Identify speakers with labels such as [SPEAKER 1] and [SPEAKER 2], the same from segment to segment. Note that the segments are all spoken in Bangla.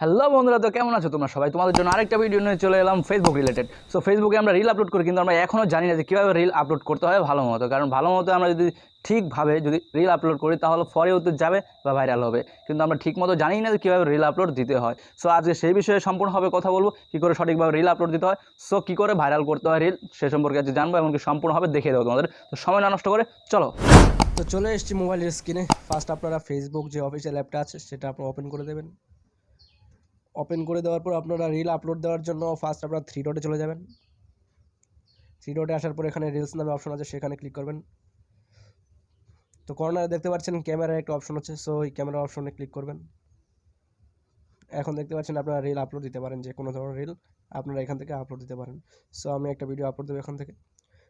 [SPEAKER 1] হ্যালো বন্ধুরা, তো কেমন আছো তোমরা সবাই? তোমাদের জন্য আরেকটা ভিডিও নিয়ে চলে এলাম ফেসবুক রিলেটেড সো ফেসবুকে আমরা রিল আপলোড করি, কিন্তু আমরা এখনও জানি না যে কীভাবে রিল আপলোড করতে হয় ভালো মতো। কারণ ভালো মতো আমরা যদি ঠিকভাবে যদি রিল আপলোড করি, তাহলে ফরে উত্তর যাবে বা ভাইরাল হবে। কিন্তু আমরা ঠিক মতো জানি না যে কীভাবে রিল আপলোড দিতে হয়। সো আজকে সেই বিষয়ে সম্পূর্ণভাবে কথা বলব, কী করে সঠিকভাবে রিল আপলোড দিতে হয়। সো কী করে ভাইরাল করতে হয় রিল সে সম্পর্কে আজকে জানব এমনকি সম্পূর্ণভাবে দেখিয়ে দেবো তোমাদের। তো সময় না নষ্ট করে চলো।
[SPEAKER 2] তো চলে এসেছি মোবাইলের স্ক্রিনে ফার্স্ট আপনারা ফেসবুক যে অফিসিয়াল অ্যাপটা আছে, সেটা আপনারা ওপেন করে দেবেন। ওপেন করে দেওয়ার পর আপনারা রিল আপলোড দেওয়ার জন্য ফার্স্ট আপনারা থ্রি ডটে চলে যাবেন। থ্রি ডটে আসার পর এখানে রিলস নামে অপশন আছে, সেখানে ক্লিক করবেন। তো কর্নারে দেখতে পাচ্ছেন ক্যামেরার একটা অপশন আছে সো ওই ক্যামেরা অপশনে ক্লিক করবেন। এখন দেখতে পাচ্ছেন আপনারা রিল আপলোড দিতে পারেন, যে কোনো ধরনের রিল আপনারা এখান থেকে আপলোড দিতে পারেন। সো আমি একটা ভিডিও আপলোড দেবো এখান থেকে।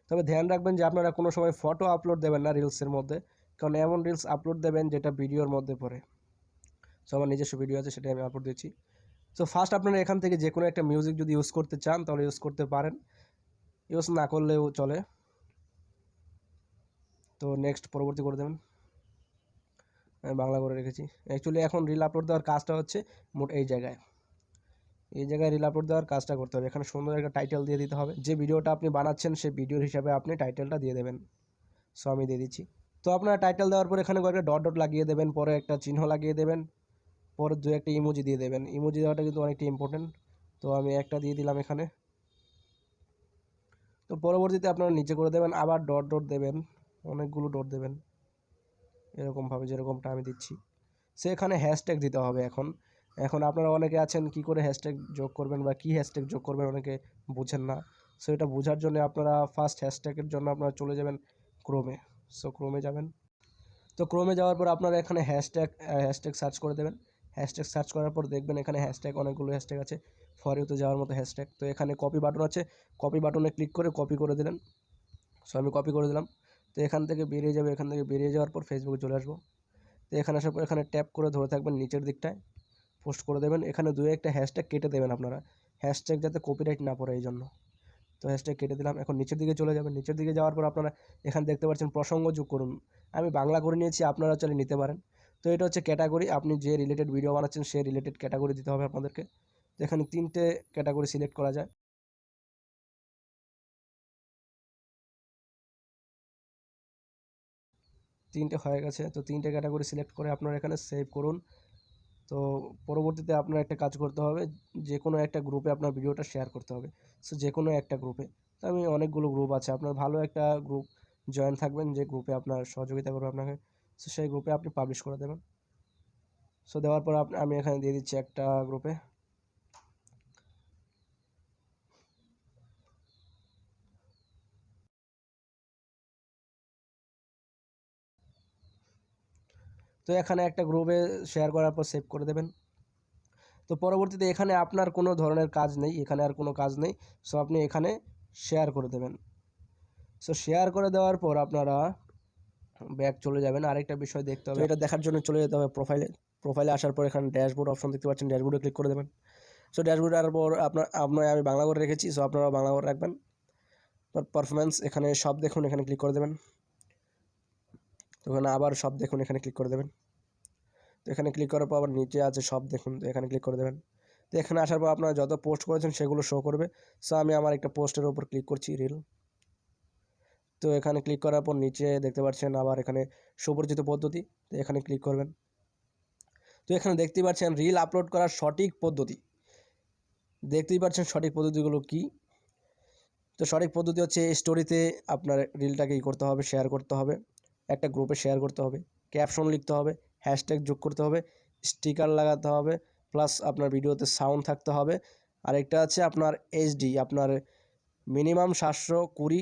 [SPEAKER 2] তবে ধ্যান রাখবেন যে আপনারা কোনো সময় ফটো আপলোড দেবেন না রিলসের মধ্যে, কারণ এমন রিলস আপলোড দেবেন যেটা ভিডিওর মধ্যে পড়ে। সো আমার নিজস্ব ভিডিও আছে সেটা আমি আপলোড দিচ্ছি। সো ফার্স্ট আপনারা এখান থেকে যে কোনো একটা মিউজিক যদি ইউজ করতে চান, তাহলে ইউজ করতে পারেন। ইউজ না করলেও চলে। তো নেক্সট পরবর্তী করে দেবেন। আমি বাংলা করে রেখেছি। অ্যাকচুয়ালি এখন রিল আপলোড দেওয়ার কাজটা হচ্ছে মোট এই জায়গায়। এই জায়গায় রিল আপলোড দেওয়ার কাজটা করতে হবে। এখানে সুন্দর একটা টাইটেল দিয়ে দিতে হবে। যে ভিডিওটা আপনি বানাচ্ছেন, সেই ভিডিওর হিসাবে আপনি টাইটেলটা দিয়ে দেবেন। সো আমি দিয়ে দিচ্ছি। তো, আপনারা টাইটেল দেওয়ার পর এখানে কয়েকটা ডট ডট লাগিয়ে দেবেন। পরে একটা চিহ্ন লাগিয়ে দেবেন। পরে দু একটা ইমোজি দিয়ে দেবেন। ইমোজি দেওয়াটা কিন্তু অনেকটা ইম্পর্টেন্ট তো আমি একটা দিয়ে দিলাম এখানে। তো পরবর্তীতে আপনারা নিচে করে দেবেন, আবার ডট ডট দেবেন। অনেকগুলো ডট দেবেন। এরকমভাবে যেরকমটা আমি দিচ্ছি। সে এখানে হ্যাশট্যাগ দিতে হবে এখন। এখন আপনারা অনেকে আছেন, কি করে হ্যাশট্যাগ যোগ করবেন বা কী হ্যাশট্যাগ যোগ করবেন অনেকে বুঝেন না। সো এটা বোঝার জন্য আপনারা ফার্স্ট হ্যাশট্যাগের জন্য আপনারা চলে যাবেন ক্রোমে সো ক্রোমে যাবেন। তো ক্রোমে যাওয়ার পর আপনারা এখানে হ্যাশট্যাগ হ্যাশট্যাগ সার্চ করে দেবেন। হ্যাশট্যাগ সার্চ করার পর দেখবেন এখানে হ্যাশট্যাগ অনেকগুলো হ্যাশট্যাগ আছে। ফর ইউতে যাওয়ার মতো হ্যাশট্যাগ তো এখানে কপি বাটন আছে। কপি বাটনে ক্লিক করে কপি করে দিলেন। সো আমি কপি করে দিলাম। তো এখান থেকে বেরিয়ে যাবে। এখান থেকে বেরিয়ে যাওয়ার পর ফেসবুকে চলে আসব। তো এখানে আসার পর এখানে ট্যাপ করে ধরে থাকবেন নিচের দিকটায়। পোস্ট করে দেবেন। এখানে দু একটা হ্যাশট্যাগ কেটে দেবেন আপনারা। হ্যাশট্যাগ যাতে কপিরাইট না পড়ে এই জন্য। তো হ্যাশট্যাগ কেটে দিলাম। এখন নিচের দিকে চলে যাবেন। নিচের দিকে যাওয়ার পর আপনারা এখানে দেখতে পাচ্ছেন প্রসঙ্গ যোগ করুন। আমি বাংলা করে নিয়েছি। আপনারা চলে নিতে পারেন। তো এটা হচ্ছে ক্যাটাগরি আপনি যে রিলেটেড ভিডিও বানাচ্ছেন সেই রিলেটেড ক্যাটাগরি দিতে হবে আপনাদেরকে। তো এখানে তিনটে ক্যাটাগরি সিলেক্ট করা যায়। তিনটে হয়ে গেছে, তো তিনটে ক্যাটাগরি সিলেক্ট করে আপনারা এখানে সেভ করুন। তো পরবর্তীতে আপনার একটা কাজ করতে হবে যে কোনো একটা গ্রুপে আপনার ভিডিওটা শেয়ার করতে হবে। সো যে কোনো একটা গ্রুপে তো আমি অনেকগুলো গ্রুপ আছে, আপনার ভালো একটা গ্রুপ জয়েন থাকবেন, যে গ্রুপে আপনার সহযোগিতা করবে আপনাকে। সো সেই গ্রুপে আপনি পাবলিশ করে দেবেন। সো দেওয়ার পর আপনি, আমি এখানে দিয়ে দিচ্ছি একটা গ্রুপে তো এখানে একটা গ্রুপে শেয়ার করার পর সেভ করে দেবেন। তো পরবর্তীতে এখানে আপনার কোনো ধরনের কাজ নেই, এখানে আর কোনো কাজ নেই। সো আপনি এখানে শেয়ার করে দেবেন। সো শেয়ার করে দেওয়ার পর আপনারা ব্যাক চলে যাবেন আরেকটা বিষয় দেখতে হবে। এটা দেখার জন্য চলে যেতে হবে প্রোফাইলে প্রোফাইলে আসার পর এখানে ড্যাশবোর্ড অপশন দেখতে পাচ্ছেন ড্যাশবোর্ডে ক্লিক করে দেবেন। সো ড্যাশবোর্ডে আসার পর আপনার আপনার আমি বাংলা করে রেখেছি সো আপনারা বাংলা করে রাখবেন। পারফরমেন্স এখানে সব দেখুন এখানে ক্লিক করে দেবেন। তো এখানে আবার সব দেখুন এখানে ক্লিক করে দেবেন। তো এখানে ক্লিক করার পর আবার নিচে আছে সব দেখুন তো এখানে ক্লিক করে দেবেন। তো এখানে আসার পর আপনারা যত পোস্ট করেছেন সেগুলো শো করবে। সো আমি আমার একটা পোস্টের উপর ক্লিক করছি রিল তো এখানে ক্লিক করার পর নিচে দেখতে পাচ্ছেন আবার এখানে সুপরিচিত পদ্ধতি, তো এখানে ক্লিক করবেন। তো এখানে দেখতেই পাচ্ছেন রিল আপলোড করার সঠিক পদ্ধতি। দেখতেই পাচ্ছেন সঠিক পদ্ধতিগুলো কি? তো সঠিক পদ্ধতি হচ্ছে স্টোরিতে আপনার রিলটাকে ই করতে হবে শেয়ার করতে হবে, একটা গ্রুপে শেয়ার করতে হবে ক্যাপশন লিখতে হবে হ্যাশট্যাগ যোগ করতে হবে স্টিকার লাগাতে হবে প্লাস আপনার ভিডিওতে সাউন্ড থাকতে হবে। আরেকটা আছে আপনার এইচডি আপনার মিনিমাম সাতশো কুড়ি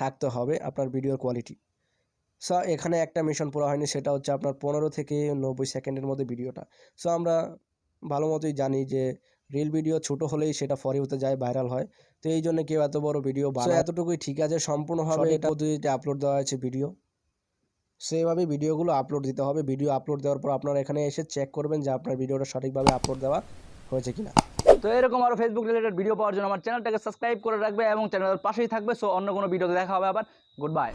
[SPEAKER 2] থাকতে হবে আপনার ভিডিওর কোয়ালিটি সো এখানে একটা মিশন পুরো হয়নি সেটা হচ্ছে আপনার পনেরো থেকে নব্বই সেকেন্ডের মধ্যে ভিডিওটা। সো আমরা ভালো মতোই জানি যে রিল ভিডিও ছোট হলেই সেটা ফরে হতে যায় ভাইরাল হয়। তো এই জন্য কেউ এত বড় ভিডিও বানায় এতটুকুই ঠিক আছে সম্পূর্ণভাবে এটা পদ্ধতিতে আপলোড দেওয়া হয়েছে ভিডিও সেইভাবে ভিডিওগুলো আপলোড দিতে হবে। ভিডিও আপলোড দেওয়ার পর আপনারা এখানে এসে চেক করবেন যে আপনার ভিডিওটা সঠিকভাবে আপলোড দেওয়া হয়েছে কিনা।
[SPEAKER 1] তো এরকম আরও ফেসবুক রিলেটেড ভিডিও পাওয়ার জন্য আমার চ্যানেলটাকে সাবস্ক্রাইব করে রাখবে এবং চ্যানেলের পাশেই থাকবে সো অন্য কোনো ভিডিওতে দেখা হবে আবার। Good bye